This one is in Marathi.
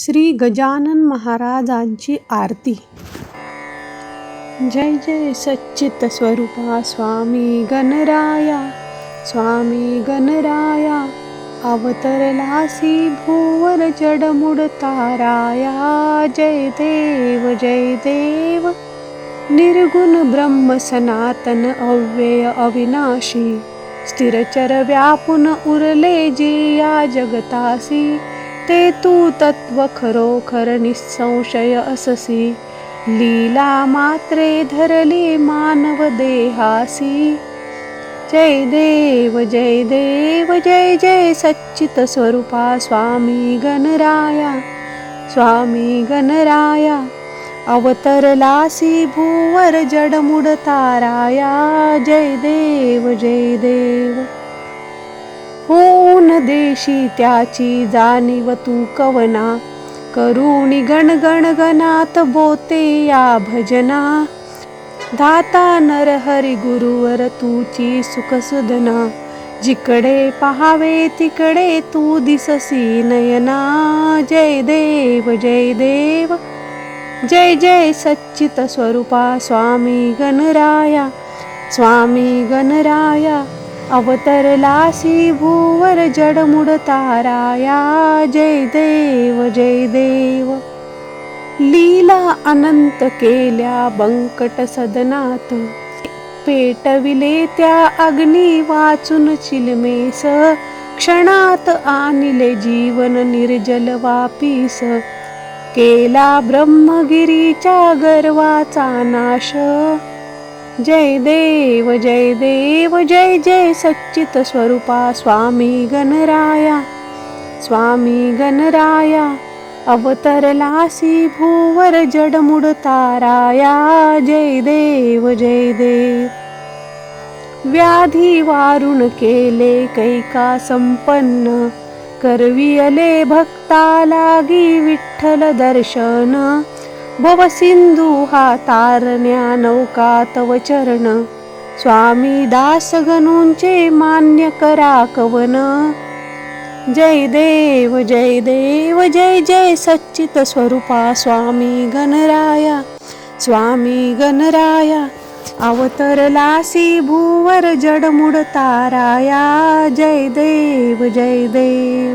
श्री गजानन महाराजांची आरती. जय जय सच्चित स्वरूपा स्वामी गणराया स्वामी गणराया अवतरलासी भुवर जडमुड ताराया जय देव जय देव. निर्गुण ब्रह्म सनातन अव्यय अविनाशी स्थिरचर व्यापून उरले जे या जगतासी ते तू तत्व खरोखर निसंशय अससी. लीला मात्रे धरली मानव देहासी. जय देव जय देव जय जय सच्चित स्वरूपा स्वामी गणराया स्वामी गणराया. अवतरलासी भुवर जडमुड ताराया. जय देव जय देव. हो होऊन देशी त्याची जाणीव तू कवना. करुणी गण गण गणात बोते या भजना. धाता नर हरी गुरुवर तुची सुखसुदना जिकडे पहावे तिकडे तू दिससी नयना. जय देव जय देव. जय जय सच्चित स्वरूपा स्वामी गणराया. स्वामी गणराया. अवतरलासी भुवर जडमुड ताराया जय देव जय देव. लीला अनंत केल्या बंकट सदनात. पेटविले त्या अग्नी वाचून चिलमेस. क्षणात आणले जीवन निर्जल वापीस. केला ब्रह्मगिरीच्या गर्वाचा नाश. जय देव जय देव जय जय सच्चित स्वरूपा स्वामी गणराया स्वामी गणराया अवतरलासी भुवर जडमुड ताराया जय देव जय देव. व्याधी वारुण केले कैका संपन्न करवियले भक्ता लागी विठ्ठल दर्शन भव सिंधू हा तारण्या नौका तव चरण. स्वामी दास गणूंचे मान्य करा कवन. जय देव जय देव जय जय सच्चित स्वरूपा स्वामी गणराया स्वामी गणराया. अवतरलासी भुवर जडमुड ताराया. जय देव जय देव.